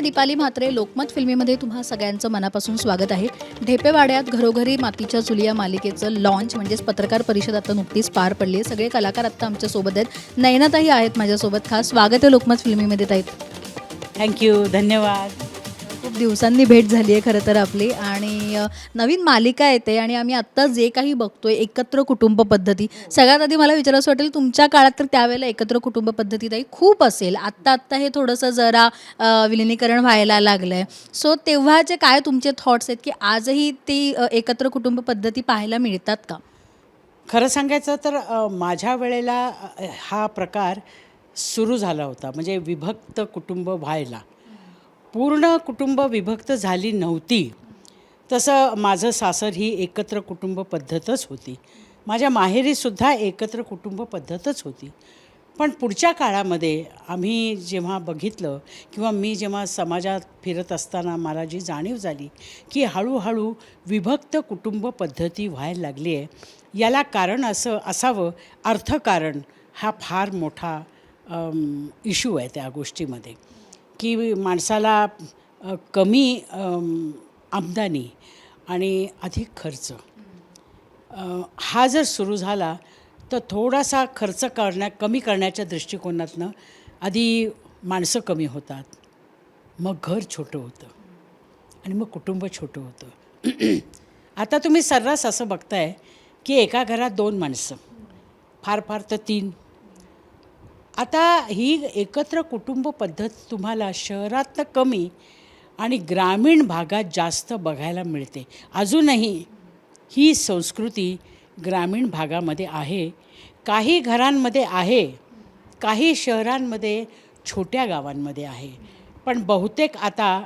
मी दीपाली म्हात्रे. लोकमत फिल्मीमध्ये तुम्हा सगळ्यांचं मनापासून स्वागत आहे. ढेपेवाड्यात घरोघरी मातीच्या चुलिया मालिकेचं लॉन्च म्हणजेच पत्रकार परिषद आता नुकतीच पार पडली आहे. सगळे कलाकार आत्ता आमच्यासोबत आहेत. नयनाताही आहेत माझ्यासोबत. खास स्वागत आहे लोकमत फिल्मीमध्ये ताईत थँक्यू धन्यवाद. खूप दिवसांनी भेट झाली आहे खरं तर आपली. आणि नवीन मालिका येते आणि आम्ही आत्ता जे काही बघतोय एकत्र कुटुंब पद्धती सगळ्यात आधी मला विचारायचं वाटेल तुमच्या काळात तर त्यावेळेला एकत्र कुटुंब पद्धती ताई खूप असेल. आत्ता आत्ता हे थोडंसं जरा विलिनीकरण व्हायला लागलं आहे सो तेव्हाचे काय तुमचे थॉट्स आहेत की आजही ती एकत्र कुटुंब पद्धती पाहायला मिळतात का? खरं सांगायचं तर माझ्या वेळेला हा प्रकार सुरू झाला होता. म्हणजे विभक्त कुटुंब व्हायला. पूर्ण कुटुंब विभक्त झाली नव्हती. तसं माझं सासर ही एकत्र कुटुंब पद्धतच होती. माझ्या माहेरीसुद्धा एकत्र कुटुंब पद्धतच होती. पण पुढच्या काळामध्ये आम्ही जेव्हा बघितलं किंवा मी जेव्हा समाजात फिरत असताना मला जी जाणीव झाली की हळूहळू विभक्त कुटुंब पद्धती व्हायला लागली आहे याला कारण असं असावं अर्थकारण हा फार मोठा इश्यू आहे त्या गोष्टीमध्ये. की माणसाला कमी आमदानी आणि अधिक खर्च. हा जर सुरू झाला तर थोडासा खर्च करण्या कमी करण्याच्या दृष्टिकोनातनं आधी माणसं कमी होतात. मग घर छोटं होतं. आणि मग कुटुंब छोटं होतं. आता तुम्ही सर्रास असं बघताय की एका घरात दोन माणसं. फार फार तर तीन. आता ही एकत्र कुटुंब पद्धत तुम्हाला शहरात कमी आणि ग्रामीण भागात जास्त बघायला मिळते. अजूनही ही संस्कृती ग्रामीण भागामध्ये आहे. काही घरांमध्ये आहे काही शहरांमध्ये छोट्या गावांमध्ये आहे. पण बहुतेक आता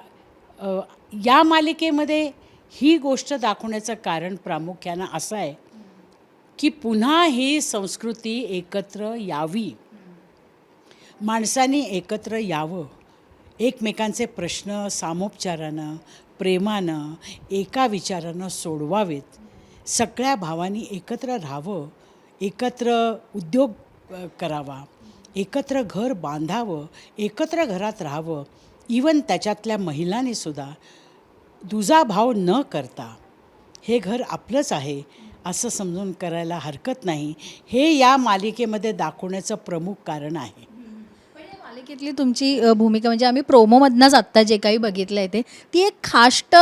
या मालिकेमध्ये ही गोष्ट दाखवण्याचं कारण प्रामुख्यानं असं आहे की पुन्हा ही संस्कृती एकत्र यावी. माणसांनी एकत्र यावं. एकमेकांचे प्रश्न सामोपचारानं प्रेमानं एका विचारानं सोडवावेत. सगळ्या भावांनी एकत्र राहावं एकत्र उद्योग करावा एकत्र घर बांधावं एकत्र घरात राहावं. इवन त्याच्यातल्या महिलांनीसुद्धा दुजा दुजाभाव न करता हे घर आपलंच आहे असं समजून करायला हरकत नाही. हे या मालिकेमध्ये दाखवण्याचं प्रमुख कारण आहे. मालिकेतली तुमची अ, भूमिका म्हणजे आम्ही प्रोमोमधनंच आत्ता जे काही बघितलं आहे ते. ती एक खाष्ट अ,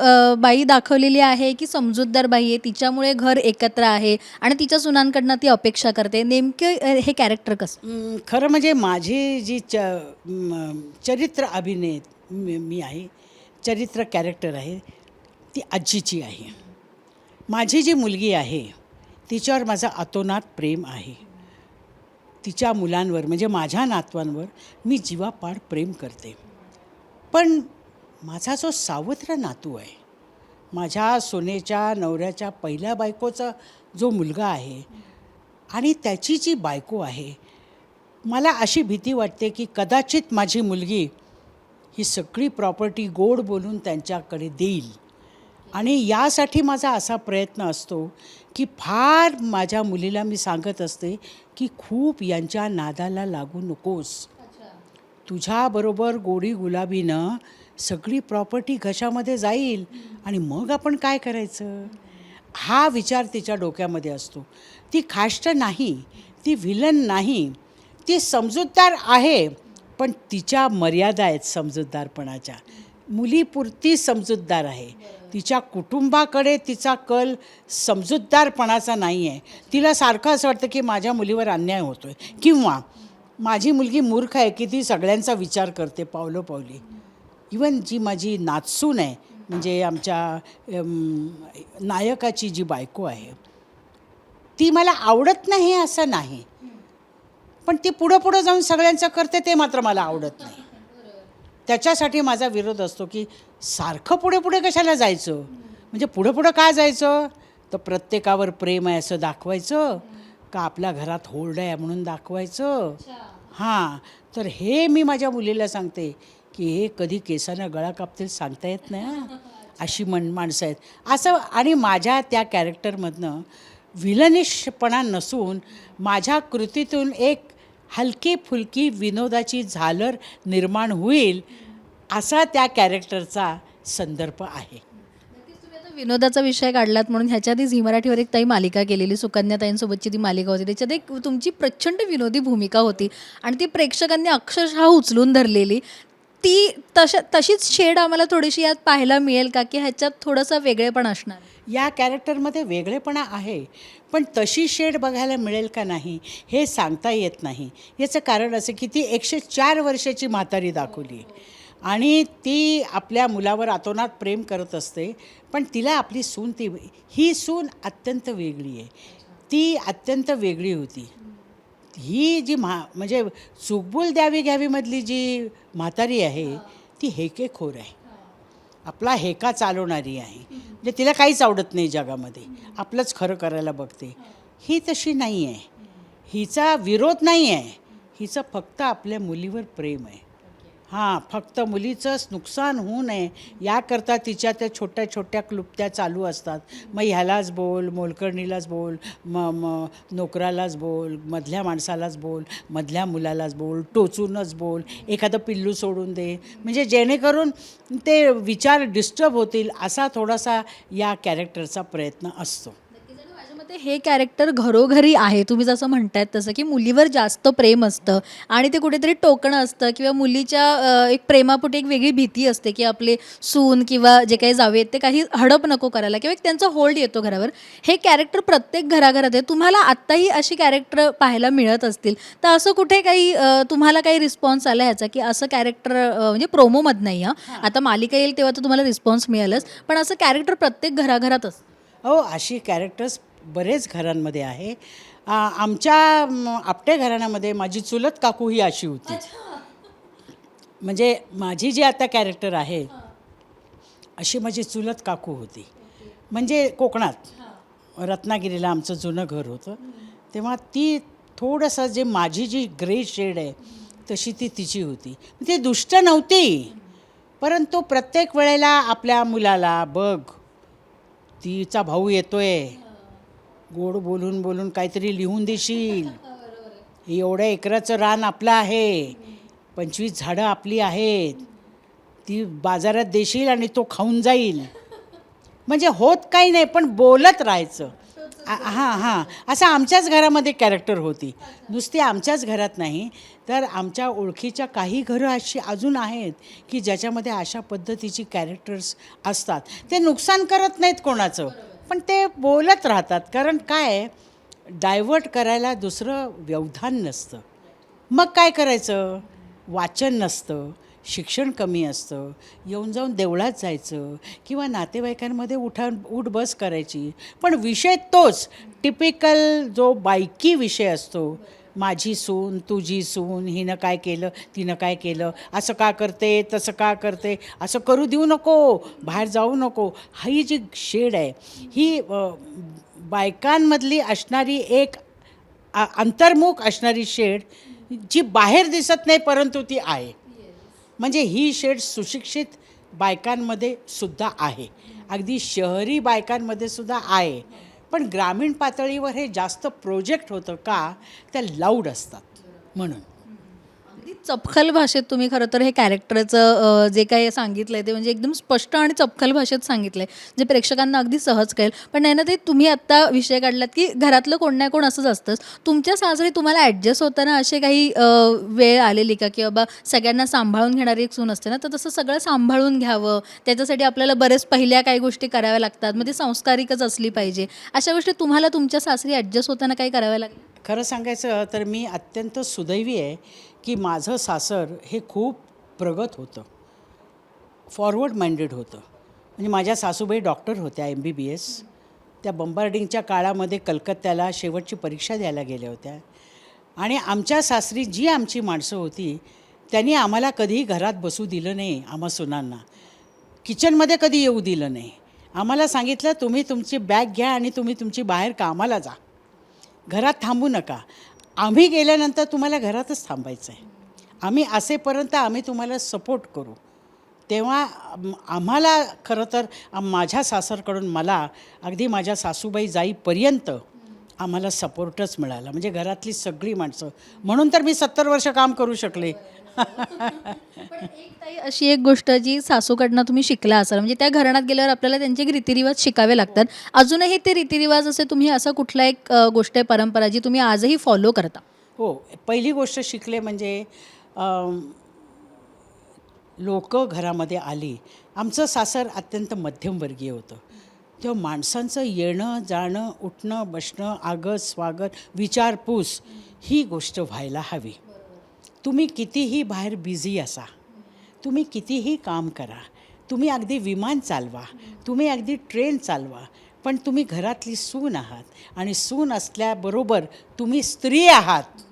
अ, बाई दाखवलेली आहे की समजूतदार बाई आहे तिच्यामुळे घर एकत्र आहे आणि तिच्या सुनांकडनं ती अपेक्षा करते. नेमके अ, हे कॅरेक्टर कसं? अं, खरं म्हणजे माझी जी च म, चरित्र अभिनय मी मी आहे चरित्र कॅरेक्टर आहे ती आजीची आहे. माझी जी मुलगी आहे तिच्यावर माझं अतोनात प्रेम आहे. तिच्या मुलांवर म्हणजे माझ्या नातवांवर मी जीवापाड प्रेम करते. पण माझा जो सावत्र नातू आहे माझ्या सोनेच्या नवऱ्याच्या पहिल्या बायकोचा जो मुलगा आहे आणि त्याची जी बायको आहे मला अशी भीती वाटते की कदाचित माझी मुलगी ही सगळी प्रॉपर्टी गोड बोलून त्यांच्याकडे देईल. आणि यासाठी माझा असा प्रयत्न असतो की फार माझ्या मुलीला मी सांगत असते की खूप यांच्या नादाला लागू नकोस. तुझ्याबरोबर गोडी गुलाबीनं सगळी प्रॉपर्टी घशामध्ये जाईल आणि मग आपण काय करायचं? हा विचार तिच्या डोक्यामध्ये असतो. ती खाष्ट नाही ती विलन नाही ती समजूतदार आहे पण तिच्या मर्यादा आहेत समजूतदारपणाच्या. मुलीपुरती समजूतदार आहे. तिच्या कुटुंबाकडे तिचा कल समजूतदारपणाचा नाही आहे तिला सारखं असं वाटतं की माझ्या मुलीवर अन्याय होतो आहे किंवा माझी मुलगी मूर्ख आहे की ती सगळ्यांचा विचार करते पावलं पावली. इवन जी माझी नाचसून आहे म्हणजे आमच्या नायकाची जी बायको आहे ती मला आवडत नाही असं नाही. पण ती पुढं पुढं जाऊन सगळ्यांचं करते ते मात्र मला आवडत नाही. त्याच्यासाठी माझा विरोध असतो की सारखं पुढे पुढे कशाला जायचं? म्हणजे पुढं पुढं काय जायचं? तर प्रत्येकावर प्रेम आहे असं दाखवायचं. का आपल्या घरात होल्ड आहे म्हणून दाखवायचं? हां. तर हे मी माझ्या मुलीला सांगते की हे कधी केसानं गळा कापतील सांगता येत नाही. अशी मन माणसं आहेत. असं आणि माझ्या त्या कॅरेक्टरमधनं विलनिशपणा नसून माझ्या कृतीतून एक हलकी फुलकी विनोदाची झालर निर्माण होईल असा त्या कॅरेक्टरचा संदर्भ आहे. विनोदाचा विषय काढलात म्हणून ह्याच्या आधी झी मराठीवर एक ताई मालिका केलेली सुकन्याताईंसोबतची ती मालिका होती. त्याच्यात एक तुमची प्रचंड विनोदी भूमिका होती आणि ती प्रेक्षकांनी अक्षरशः उचलून धरलेली. ती तश तशीच शेड आम्हाला थोडीशी यात पाहायला मिळेल का? की ह्याच्यात थोडंसं वेगळेपण असणार. या कॅरेक्टरमध्ये वेगळेपणा आहे पण तशी शेड बघायला मिळेल का नाही हे सांगता येत नाही. याचं कारण असं की ती एकशे चार वर्षाची म्हातारी दाखवली. आणि ती आपल्या मुलावर अतोनात प्रेम करत असते पण तिला आपली सून ती ही सून अत्यंत वेगळी आहे. ती अत्यंत वेगळी होती. ही जी म्हा म्हणजे चुकबुल द्यावी घ्यावीमधली जी म्हातारी आहे ती हेकेखोर आहे. आपला हेका चालवणारी आहे. म्हणजे तिला काहीच आवडत नाही जगामध्ये. आपलंच खरं करायला बघते. ही तशी नाही आहे हिचा विरोध नाही आहे हिचं फक्त आपल्या मुलीवर प्रेम आहे. हां फक्त मुलीचंच नुकसान होऊ नये याकरता तिच्या त्या छोट्या छोट्या क्लुप्त्या चालू असतात. मग ह्यालाच बोल मोलकर्णीलाच बोल म म नोकरालाच बोल मधल्या माणसालाच बोल मधल्या मुलालाच बोल टोचूनच बोल एखादं पिल्लू सोडून दे. म्हणजे जेणेकरून ते विचार डिस्टर्ब होतील असा थोडासा या कॅरेक्टरचा प्रयत्न असतो. मते हे कॅरेक्टर घरोघरी आहे. तुम्ही जसं म्हणतायत तसं की मुलीवर जास्त प्रेम असतं आणि ते कुठेतरी टोकणं असतं किंवा मुलीच्या एक प्रेमापोटी एक वेगळी भीती असते की आपले सून किंवा जे काही जावे ते काही हडप नको करायला किंवा एक त्यांचा होल्ड येतो घरावर. हे कॅरेक्टर प्रत्येक घराघरात आहे. तुम्हाला आत्ताही अशी कॅरेक्टर पाहायला मिळत असतील. तर असं कुठे काही तुम्हाला काही रिस्पॉन्स आला ह्याचा की असं कॅरेक्टर म्हणजे प्रोमोमध नाही हां. आता मालिका येईल तेव्हा तर तुम्हाला रिस्पॉन्स मिळालच. पण असं कॅरेक्टर प्रत्येक घराघरात असतं. हो अशी कॅरेक्टर्स बरेच घरांमध्ये आहे. आमच्या आपटे घराण्यामध्ये माझी चुलत काकू ही अशी होती. म्हणजे माझी जी आता कॅरेक्टर आहे अशी माझी चुलत काकू होती. म्हणजे कोकणात रत्नागिरीला आमचं जुनं घर होतं. तेव्हा ती थोडंसं जे माझी जी ग्रे शेड आहे तशी ती तिची होती. ती दुष्ट नव्हती. परंतु प्रत्येक वेळेला आपल्या मुलाला बघ तिचा भाऊ येतोय. गोड बोलून बोलून काहीतरी लिहून देशील. हे एवढ्या एकराचं रान आपलं आहे. पंचवीस झाडं आपली आहेत. ती बाजारात देशील आणि तो खाऊन जाईल. म्हणजे होत काही नाही पण बोलत राहायचं. हां हां. असं आमच्याच घरामध्ये कॅरेक्टर होती. नुसती आमच्याच घरात नाही. तर आमच्या ओळखीच्या काही घरं अशी अजून आहेत की ज्याच्यामध्ये अशा पद्धतीची कॅरेक्टर्स असतात. ते नुकसान करत नाहीत कोणाचं. पण ते बोलत राहतात. कारण काय डायव्हर्ट करायला दुसरं व्यवधान नसतं. मग काय करायचं? वाचन नसतं. शिक्षण कमी असतं. येऊन जाऊन देवळात जायचं किंवा नातेवाईकांमध्ये उठा उठ बस करायची. पण विषय तोच. टिपिकल जो बायकी विषय असतो माझी सून तुझी सून हिनं काय केलं तिनं काय केलं असं का करते तसं का करते असं करू देऊ नको बाहेर जाऊ नको. ही जी शेड आहे ही बायकांमधली असणारी एक अंतर्मुख असणारी शेड जी बाहेर दिसत नाही परंतु ती आहे. म्हणजे ही शेड सुशिक्षित बायकांमध्ये सुद्धा आहे. अगदी शहरी बायकांमध्ये सुद्धा आहे. पण ग्रामीण पातळीवर हे जास्त प्रोजेक्ट होतं का त्या लाऊड असतात म्हणून. चपखल भाषेत तुम्ही खरं तर हे कॅरेक्टरचं जे काही सांगितलं आहे ते म्हणजे एकदम स्पष्ट आणि चपखल भाषेत सांगितलं आहे जे प्रेक्षकांना अगदी सहज कळेल. पण नाही ना ते तुम्ही आत्ता विषय काढलात की घरातलं कोण ना कोण असंच असतंच तुमच्या सासरी तुम्हाला ॲडजस्ट होताना असे काही वेळ आलेली का? की बाबा सगळ्यांना सांभाळून घेणारी एक सून असते ना तर तसं सगळं सांभाळून घ्यावं. त्याच्यासाठी आपल्याला बरेच पहिल्या काही गोष्टी कराव्या लागतात. मग ती संस्कारिकच असली पाहिजे. अशा गोष्टी तुम्हाला तुमच्या सासरी ॲडजस्ट होताना काही कराव्या लागल्या? खरं सांगायचं तर मी अत्यंत सुदैवी आहे की माझं सासर हे खूप प्रगत होतं. फॉरवर्ड माइंडेड होतं. म्हणजे माझ्या सासूबाई डॉक्टर होत्या एम बी बी एस त्या बंबार्डिंगच्या काळामध्ये कलकत्त्याला शेवटची परीक्षा द्यायला गेल्या होत्या. आणि आमच्या सासरी जी आमची माणसं होती त्यांनी आम्हाला कधीही घरात बसू दिलं नाही आम्हा सुनांना. किचनमध्ये कधी येऊ दिलं नाही. आम्हाला सांगितलं तुम्ही तुमची बॅग घ्या आणि तुम्ही तुमची बाहेर कामाला जा. घरात थांबू नका. आम्ही गेल्यानंतर तुम्हाला घरातच थांबायचं आहे आम्ही असेपर्यंत आम्ही तुम्हाला सपोर्ट करू. तेव्हा आम्हाला खरं तर माझ्या सासरकडून मला अगदी माझ्या सासूबाई जाईपर्यंत आम्हाला सपोर्टच मिळाला. म्हणजे घरातली सगळी माणसं. म्हणून तर मी सत्तर वर्ष काम करू शकले. पण एक ताई अशी एक गोष्ट जी सासूकडनं तुम्ही शिकला असाल म्हणजे त्या घराण्यात गेल्यावर आपल्याला त्यांचे एक रीतिरिवाज शिकावे लागतात. अजूनही ते रीतिरिवाज असे तुम्ही असं कुठला एक अ, गोष्ट आहे परंपरा जी तुम्ही आजही फॉलो करता? हो पहिली गोष्ट शिकले म्हणजे लोक घरामध्ये आली. आमचं सासर अत्यंत मध्यमवर्गीय होतं. तेव्हा माणसांचं येणं जाणं उठणं बसणं आगत स्वागत विचारपूस ही गोष्ट व्हायला हवी. तुम्ही कितीही बाहेर बिझी असा तुम्ही कितीही काम करा तुम्ही अगदी विमान चालवा तुम्ही अगदी ट्रेन चालवा पण तुम्ही घरातली सून आहात आणि सून असल्याबरोबर तुम्ही स्त्री आहात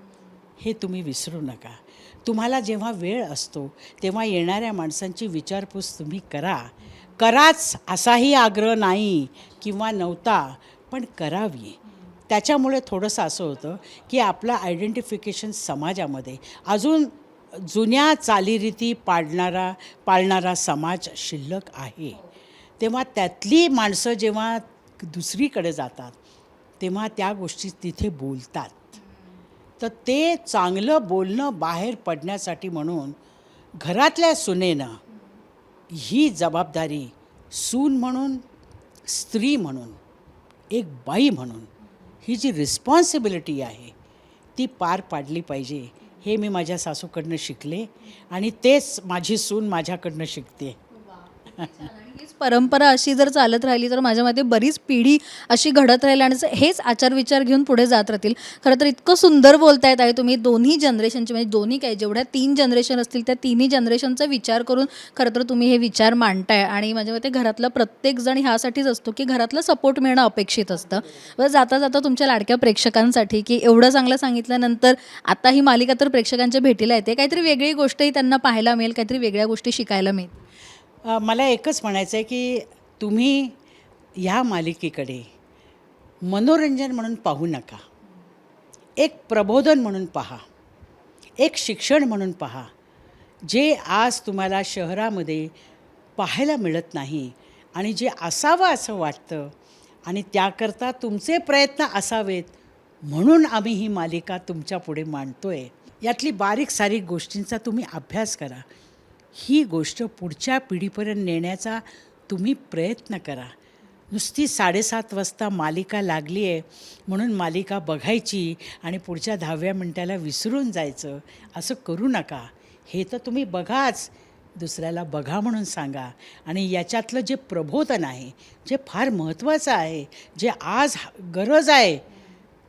हे तुम्ही विसरू नका. तुम्हाला जेव्हा वेळ असतो तेव्हा येणाऱ्या माणसांची विचारपूस तुम्ही करा. कराच असाही आग्रह नाही किंवा नव्हता पण करावी. त्याच्यामुळे थोडंसं असं होतं की आपलं आयडेंटिफिकेशन समाजामध्ये अजून जुन्या चालीरीती पाडणारा पाळणारा समाज शिल्लक आहे. तेव्हा त्यातली माणसं जेव्हा दुसरीकडे जातात तेव्हा त्या गोष्टी तिथे बोलतात. तर ते चांगलं बोलणं बाहेर पडण्यासाठी म्हणून घरातल्या सुनेनं ही जबाबदारी सून म्हणून स्त्री म्हणून एक बाई म्हणून ही जी रिस्पॉन्सिबिलिटी आहे ती पार पाडली पाहिजे. हे मी माझ्या सासूकडनं शिकले आणि तेच माझी सून माझ्याकडनं शिकते. परंपरा अशी जर चालत राहिली तर माझ्या मते बरीच पिढी अशी घडत राहील आणि हेच हेच आचारविचार घेऊन पुढे जात राहतील. खरं तर इतकं सुंदर बोलतायत आहे तुम्ही दोन्ही जनरेशनचे म्हणजे दोन्ही काय जेवढ्या तीन जनरेशन असतील त्या तिन्ही जनरेशनचा विचार करून खरं तर तुम्ही हे विचार मांडताय. आणि माझ्या मते घरातला प्रत्येक जण ह्यासाठीच असतो की घरातलं सपोर्ट मिळणं अपेक्षित असतं. बरं जाता जाता तुमच्या लाडक्या प्रेक्षकांसाठी की एवढं चांगलं सांगितल्यानंतर आता ही मालिका तर प्रेक्षकांच्या भेटीला येते. काहीतरी वेगळी गोष्टही त्यांना पाहायला मिळेल काहीतरी वेगळ्या गोष्टी शिकायला मिळेल मला एकच म्हणायचं आहे की तुम्ही ह्या मालिकेकडे मनोरंजन म्हणून पाहू नका. एक प्रबोधन म्हणून पहा. एक शिक्षण म्हणून पहा. जे आज तुम्हाला शहरामध्ये पाहायला मिळत नाही आणि जे असावं असं वाटतं आणि त्याकरता तुमचे प्रयत्न असावेत म्हणून आम्ही ही मालिका तुमच्यापुढे मांडतो आहे यातली बारीक सारीक गोष्टींचा तुम्ही अभ्यास करा. ही गोष्ट पुढच्या पिढीपर्यंत नेण्याचा तुम्ही प्रयत्न करा. नुसती साडेसात वाजता मालिका लागली आहे म्हणून मालिका बघायची आणि पुढच्या दहाव्या मिनटाला विसरून जायचं असं करू नका. हे तर तुम्ही बघाच दुसऱ्याला बघा म्हणून सांगा. आणि याच्यातलं जे प्रबोधन आहे जे फार महत्त्वाचं आहे जे आज गरज आहे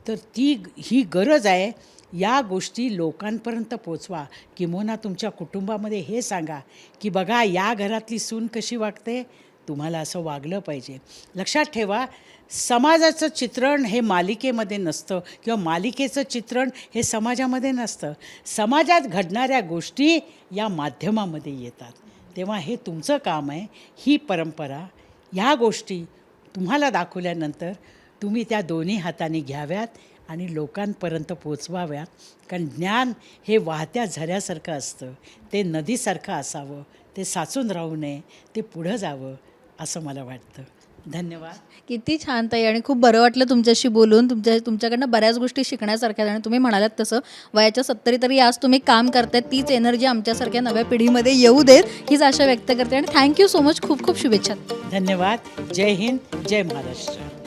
तर ती ही गरज आहे या गोष्टी लोकांपर्यंत पोचवा. किंवा तुमच्या कुटुंबामध्ये हे सांगा की बघा या घरातली सून कशी वागते? तुम्हाला असं वागलं पाहिजे. लक्षात ठेवा समाजाचं चित्रण हे मालिकेमध्ये नसतं किंवा मालिकेचं चित्रण हे समाजामध्ये नसतं. समाजात घडणाऱ्या गोष्टी या माध्यमामध्ये येतात. तेव्हा हे तुमचं काम आहे. ही परंपरा ह्या गोष्टी तुम्हाला दाखवल्यानंतर तुम्ही त्या दोन्ही हाताने घ्याव्यात. आणि लोकांपर्यंत पोचवाव्यात कारण ज्ञान हे वाहत्या झऱ्यासारखं असतं. ते नदीसारखं असावं ते साचून राहू नये ते पुढं जावं असं मला वाटतं. धन्यवाद. किती छान ताई आणि खूप बरं वाटलं तुमच्याशी बोलून. तुमच्या तुमच्याकडनं बऱ्याच गोष्टी शिकण्यासारख्या आणि तुम्ही म्हणालात तसं. वयाच्या सत्तरी तरी आज तुम्ही काम करतायत. तीच एनर्जी आमच्यासारख्या नव्या पिढीमध्ये येऊ देत. हीच आशा व्यक्त करते आणि थँक्यू सो मच. खूप खूप शुभेच्छा. धन्यवाद. जय हिंद. जय महाराष्ट्र.